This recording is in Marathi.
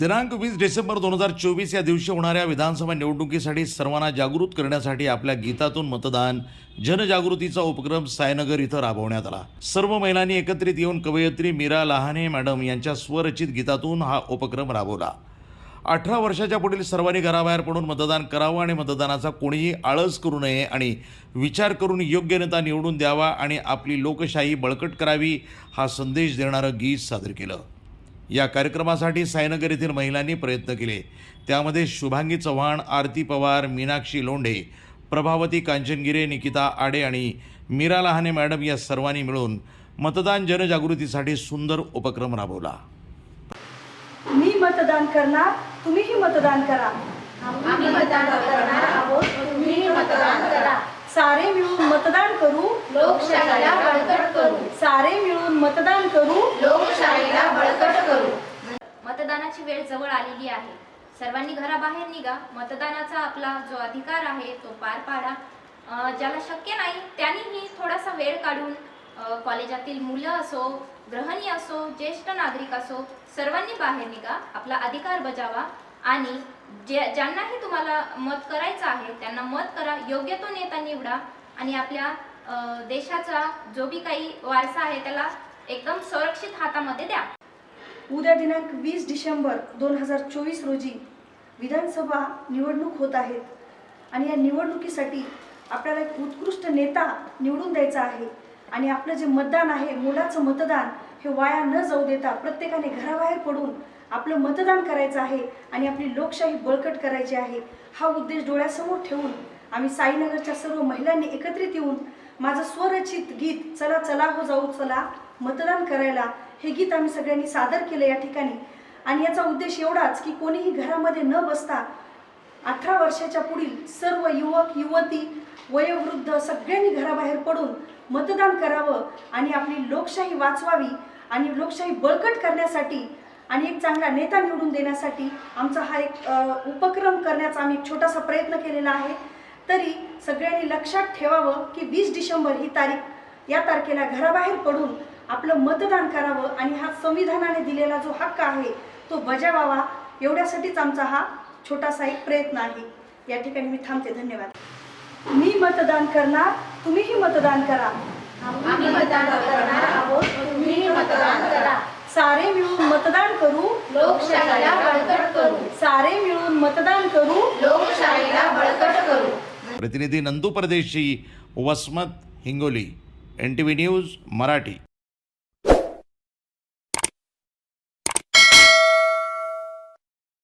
दिनांक वीस डिसेंबर दोन हजार चोवीस या दिवशी होणाऱ्या विधानसभा निवडणुकीसाठी सर्वांना जागृत करण्यासाठी आपल्या गीतातून मतदान जनजागृतीचा उपक्रम सायनगर इथं राबवण्यात आला. सर्व महिलांनी एकत्रित येऊन कवयित्री मीरा लहाने मॅडम यांच्या स्वरचित गीतातून हा उपक्रम राबवला. अठरा वर्षाच्या पुढील सर्वांनी घराबाहेर पडून मतदान करावं आणि मतदानाचा कोणीही आळस करू नये आणि विचार करून योग्य नेता निवडून द्यावा आणि आपली लोकशाही बळकट करावी हा संदेश देणारं गीत सादर केलं. या कार्यक्रमासाठी सायनगर येथील महिलांनी प्रयत्न केले. त्यामध्ये शुभांगी चव्हाण आरती पवार मीनाक्षी लोंढे प्रभावती कांचनगिरे निकिता आडे आणि मीरा लहाने मॅडम या सर्वांनी मिळून मतदान जनजागृतीसाठी सुंदर उपक्रम राबवला. मी मतदान करणार तुम्हीही मतदान करा. आम्ही मतदान करणार आहोत तुम्ही मतदान करा. सारे मिळून मतदान करू. लोकशाहीला बळकट करू. सारे मिळून मतदान करू. लोकशाहीला बळकट करू. मतदानाची वेळ जवळ आलेली आहे. सर्वांनी घराबाहेर निघा. मतदानाचा आपला जो अधिकार आहे तो पार पाडा. ज्याला शक्य नाही त्यांनीही थोडासा वेळ काढून कॉलेजातील मुलं असो गृहिणी असो ज्येष्ठ नागरिक असो सर्वांनी बाहेर निघा. आपला अधिकार बजावा आणि जे ज्यांनाही तुम्हाला मत करायचं आहे त्यांना मत करा योग्य तो नेता निवडा आणि आपल्या देशाचा जो बी काही वारसा आहे त्याला एकदम संरक्षित हातामध्ये द्या. उद्या दिनांक वीस डिसेंबर दोन हजार चोवीस रोजी विधानसभा निवडणूक होत आहेत. आणि या निवडणुकीसाठी आपल्याला एक उत्कृष्ट नेता निवडून द्यायचा आहे. आणि आपलं जे मतदान आहे मुलाचं मतदान हे वाया न जाऊ देता प्रत्येकाने घराबाहेर पडून आपलं मतदान करायचं आहे आणि आपली लोकशाही बळकट करायची आहे हा उद्देश डोळ्यासमोर ठेवून आम्ही साईनगरच्या सर्व महिलांनी एकत्रित येऊन माझं स्वरचित गीत चला चला हो जाऊ चला मतदान करायला हे गीत आम्ही सगळ्यांनी सादर केलं या ठिकाणी. आणि याचा उद्देश एवढाच की कोणीही घरामध्ये न बसता अठरा वर्षाच्या पुढील सर्व युवक युवती वयोवृद्ध सगळ्यांनी घराबाहेर पडून मतदान करावं आणि आपली लोकशाही वाचवावी आणि लोकशाही बळकट करण्यासाठी आणि एक चांगला नेता निवडून देण्यासाठी आमचा हा एक उपक्रम करण्याचा आम्ही छोटासा प्रयत्न केलेला आहे. तरी सगळ्यांनी लक्षात ठेवावं की वीस डिसेंबर ही तारीख या तारखेला घराबाहेर पडून आपलं मतदान करावं आणि हा संविधानाने दिलेला जो हक्क आहे तो बजावावा एवढ्यासाठीच आमचा हा छोटासा एक प्रयत्न आहे. या ठिकाणी मी थांबते. धन्यवाद. मी मतदान करणार तुम्हीही मतदान करा. आम्ही मतदान करणार आहोत. तुम्ही मतदान करा. सारे मिळून मतदान करू. लोकशाहीला बळकट करू. सारे मिळून मतदान करू. लोकशाहीला बळकट करू. प्रतिनिधी Nandu Pardeshi Vasmat Hingoli N T V news Marathi.